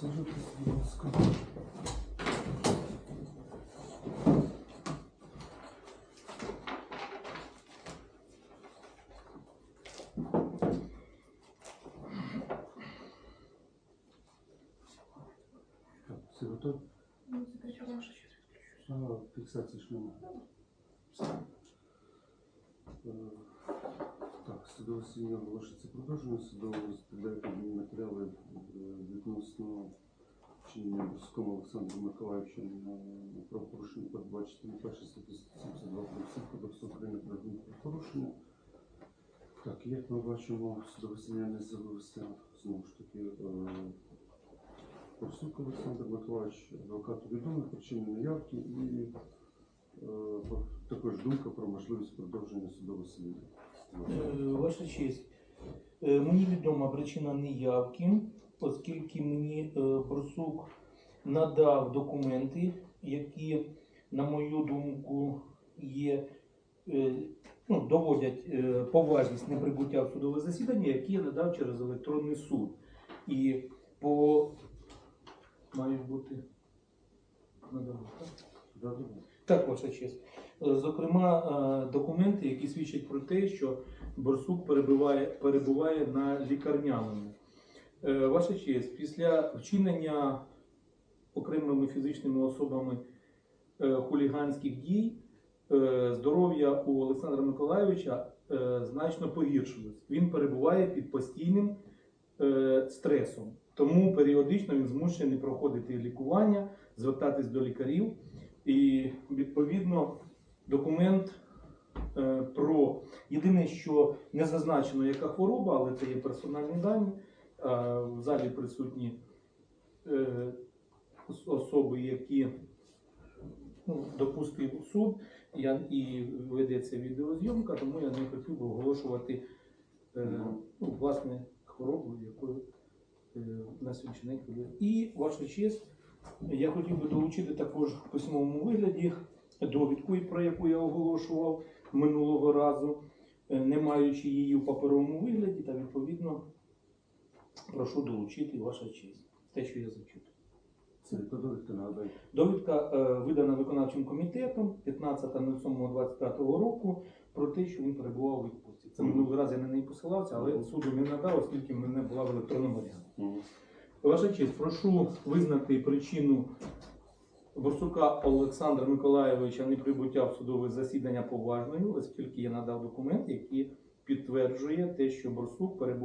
Сажитесь, будь ласка. Все готові? А, фіксації ж немає. Е, судове засідання оголошується продовжено. Судово розповідає матеріали е, відносно вчинення Бурському Олександру Миколаївичу на правопорушення передбачити на першій статті 72 Кодексу України про адмінправопорушення. Так, як ми бачимо, судове засідання не з'явився знову ж таки е, Борсук Олександр Миколаївич, адвокату відомий, причини неявки і е, також думка про можливість продовження судового засідання. Е, Ваша честь, е, мені відома причина неявки, оскільки мені е, Борсук надав документи, які, на мою думку, є, е, ну, доводять е, поважність неприбуття в судове засідання, які я надав через електронний суд. І по мають бути надав, так? Да, да, да. Так, ваша честь. Е, Зокрема, е, документи, які свідчать про те, що Борсук перебуває, перебуває на лікарняному. Е, Ваша честь, після вчинення окремими фізичними особами хуліганських дій здоров'я у Олександра Миколайовича значно погіршилось. Він перебуває під постійним стресом. Тому періодично він змушений проходити лікування, звертатись до лікарів. Відповідно документ е, про єдине, що не зазначено, яка хвороба, але це є персональні дані. В залі присутні е, особи, які ну, допустив суд, я, і ведеться відеозйомка, тому я не хотів би оголошувати е, ну, власне хворобу, якою е, на сьогоднішній. І ваша честь. Я хотів би долучити також в письмовому вигляді довідку, про яку я оголошував минулого разу, е, не маючи її в паперовому вигляді, та відповідно прошу долучити ваша честь. Те, що я зачитую. Це довідка нагадайте. Довідка е, видана виконавчим комітетом 15.07.25 року про те, що він перебував у відпустці. Це минулий раз я на неї посилався, але суду не надав, оскільки в мене була в електронному варіанті. Ваша честь, прошу визнати причину Борсука Олександра Миколаєвича неприбуття в судове засідання поважною, оскільки я надав документ, який підтверджує те, що Борсук перебував.